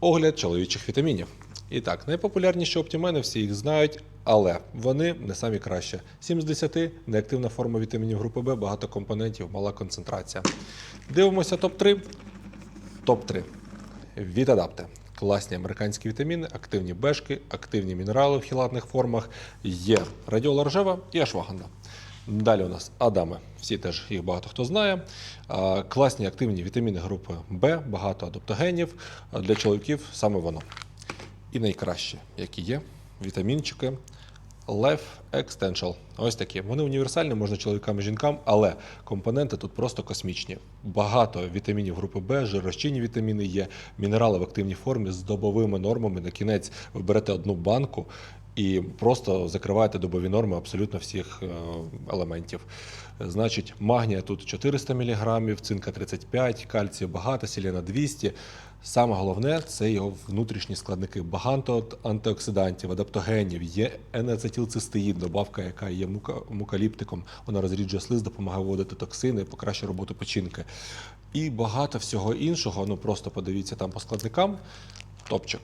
Огляд чоловічих вітамінів. І так, найпопулярніші оптімени, всі їх знають, але вони не самі кращі. 7 з 10 – неактивна форма вітамінів групи Б, багато компонентів, мала концентрація. Дивимося топ-3. Топ-3. Вітадапте. Класні американські вітаміни, активні бешки, активні мінерали в хілатних формах. Є радіола ржева і ашваганда. Далі у нас Адами. Всі теж їх багато хто знає. Класні активні вітаміни групи Б, багато адаптогенів. Для чоловіків саме воно. І найкраще, які є, вітамінчики Life Extension. Ось такі. Вони універсальні, можна чоловікам і жінкам, але компоненти тут просто космічні. Багато вітамінів групи Б, жиророзчинні вітаміни є, мінерали в активній формі з добовими нормами. На кінець ви берете одну банку і просто закриваєте добові норми абсолютно всіх е, елементів. Значить, магнія тут 400 мг, цинка 35, кальцію багато, селена 200. Саме головне це його внутрішні складники. Багато антиоксидантів, адаптогенів, є енацетилцистеїн, добавка, яка є мука- мукаліптиком. Вона розріджує слиз, допомагає виводити токсини, покращує роботу печінки. І багато всього іншого. Ну просто подивіться там по складникам. Топчик.